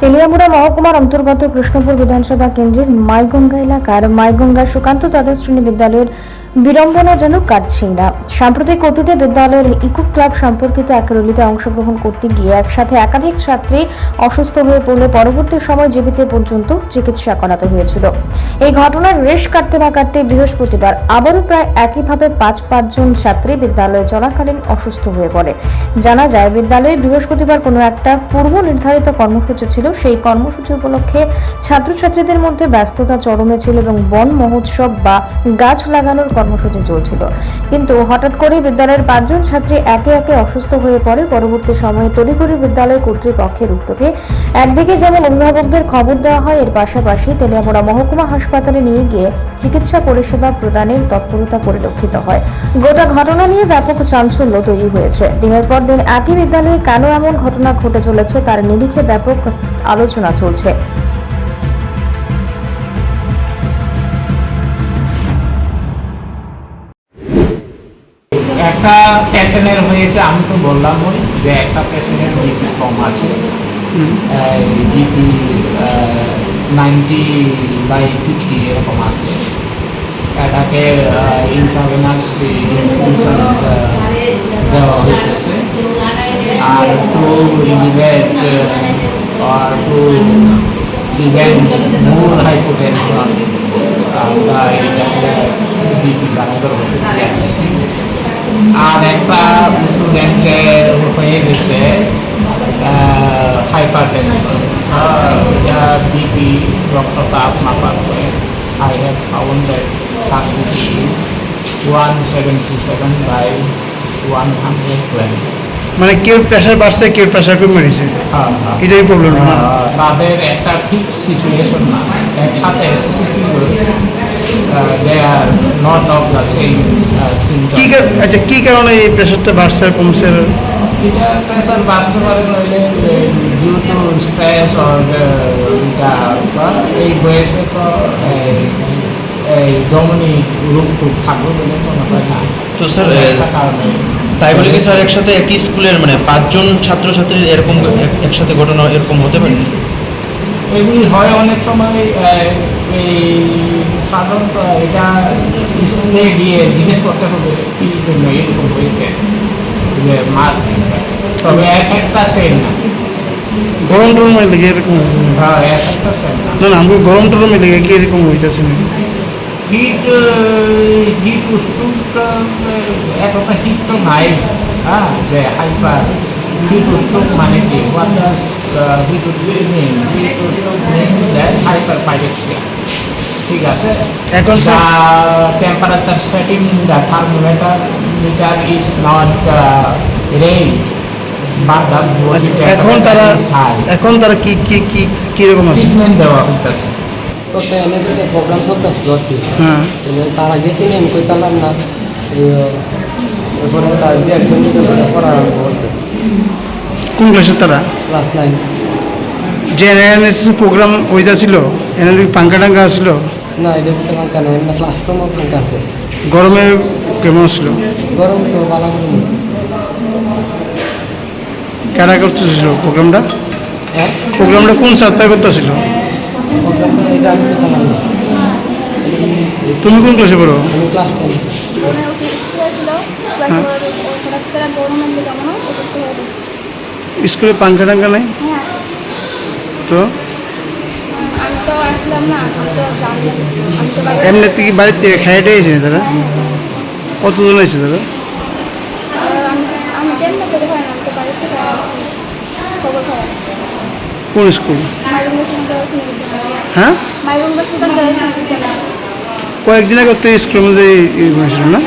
তেলিয়ামুড়া মহকুমার অন্তর্গত কৃষ্ণপুর বিধানসভা কেন্দ্রের মাইগঙ্গা এলাকার মাইগঙ্গা সুকান্ত দ্বাদশ শ্রেণি বিদ্যালয়ের বিড়ম্বনাজনক কাটছে না। সাম্প্রতিক অতীতে বিদ্যালয়ের ইকো ক্লাব সম্পর্কিত এক র্যালিতে অংশগ্রহণ করতে গিয়ে একসাথে একাধিক ছাত্রী অসুস্থ হয়ে পড়লে পরবর্তী সময় জীবিত পর্যন্ত চিকিৎসা করাতে হয়েছিল। এই ঘটনার রেশ কাটতে না কাটতে বৃহস্পতিবার আবারও প্রায় একইভাবে পাঁচ পাঁচজন ছাত্রী বিদ্যালয়ে চলাকালীন অসুস্থ হয়ে পড়ে। জানা যায়, বিদ্যালয়ে বৃহস্পতিবার কোনো একটা পূর্ব নির্ধারিত কর্মসূচি ছিল। সেই কর্মসূচি উপলক্ষে ছাত্রছাত্রীদের মধ্যে ব্যস্ততা চরমে ছিল এবং বন মহোৎসব বা গাছ লাগানোর কর্মসূচি চলছিল। কিন্তু হঠাৎ করে বিদ্যালয়ের পাঁচজন ছাত্রী একে একে অসুস্থ হয়ে পড়ে। পরবর্তী সময়ে তড়িঘড়ি বিদ্যালয় কর্তৃপক্ষের উদ্যোগে একদিকে যেমন অভিভাবকদের খবর দেওয়া হয়, এর পাশাপাশি তেলিয়ামুড়া মহকুমা হাসপাতালে নিয়ে গিয়ে চিকিৎসা পরিষেবা প্রদানের তৎপরতা পরিলক্ষিত হয়। গোটা ঘটনা নিয়ে ব্যাপক চাঞ্চল্য তৈরি হয়েছে। দিনের পর দিন একই বিদ্যালয়ে কেন এমন ঘটনা ঘটে চলেছে, তার নিরিখে ব্যাপক আলোচনা চলছে। একটা পেশেন্টের হয়েছে আমি তো বললাম ওই যে একটা পেশেন্টের জিপি কম আছে। জিপি নাইনটি বাই ফিফটি এরকম আছে। এটাকে ইন্টারভেনাস ইনফিউশন দেওয়া হইতেছে। আর to elevate or to prevent more hypotension আমরা এটাকে বিপি ডাক্তার ওষুধ দিয়েছি আর একটা স্টুডেন্টের হয়ে গেছে রক্তচাপ মাপার করে I have found that সাকসিটি one seventy seven by one hundred twenty মানে কেউ প্রেশার বাড়ছে কেউ প্রেশার কমে মেরেছে এটাই প্রবলেম না? তাদের একটা ফিক্স সিচুয়েশন না। একসাথে কি আচ্ছা কি কারণে এই প্রেশারটা বাড়ছে আর কমছে? এটা প্রেশার বাঁচতে পারে নইলে ডিউ টু স্ট্রেস অর এই বয়সে তো এই- দমনিক রূপ টুপ থাকবে বলে মনে হয় না তো স্যার, তাই বলে কি স্যার একসাথে একই স্কুলের মানে পাঁচজন ছাত্রছাত্রীর এরকম এক- একসাথে ঘটনা এরকম হতে পারে? এগুলি হয় অনেক সময় এই সাধারণত এটা স্কুলে গিয়ে জিজ্ঞেস করতে হবে কি জন্য এরকম হয়েছে। মাস তবে এক একটা সেম না। গরম টরমে লেগে এরকম না। হ্যাঁ না। না আমি গরম টরমে লেগে কি এরকম হইতেছে না হিট হিট উষ্ণুট এতটা হিট তো নাই। হ্যাঁ যে হাইপার হিট উষ্ণুক মানে কি? হোয়াট ডাজ হিট উষ্ণুক মিন হিট উষ্ণুক মিন দ্যাট হাইপার পাইরেক্সিয়া ঠিক আছে? এখন is not uh, range but the body আচ্ছা এখন তারা এখন তারা কি কি কি কীরকম আছে? ট্রিটমেন্ট দেওয়া হইতেছে। তো এনে তো প্রোগ্রাম চলতেছিল আর কি হ্যাঁ। তারা গেছি না আমি কইতাম না এরপরে তার দু একজন পড়া আরম্ভ করতে। কোন ক্লাসে তারা? ক্লাস নাইন যে এনএনএসএস প্রোগ্রাম ওইটা ছিল এনএনএস পাঙ্কা টাঙ্কা আসছিল না এটা ভিতরে ফাঁকা নেই এমনি ক্লাসরুমও ফাঁকা আছে। গরমে কেমন ছিল? গরম তো ভালো করে নেই। কারা করতেছিল প্রোগ্রামটা? হ্যাঁ? প্রোগ্রামটা কোন সাতটা করতেছিল? প্রোগ্রামটা এটা আমি কইতাম না। তুমি কোন ক্লাসে পড়ো? উঠে স্কুলে ছিল ক্লাস হ্যাঁ। হঠাৎ এমনি কি বাড়ির থেকে খাইয়ে এসে তারা কতজন এসে তারা কোন স্কুল? হ্যাঁ? কয়েকদিন আগে তো স্কুলের মধ্যে হয়েছিল না?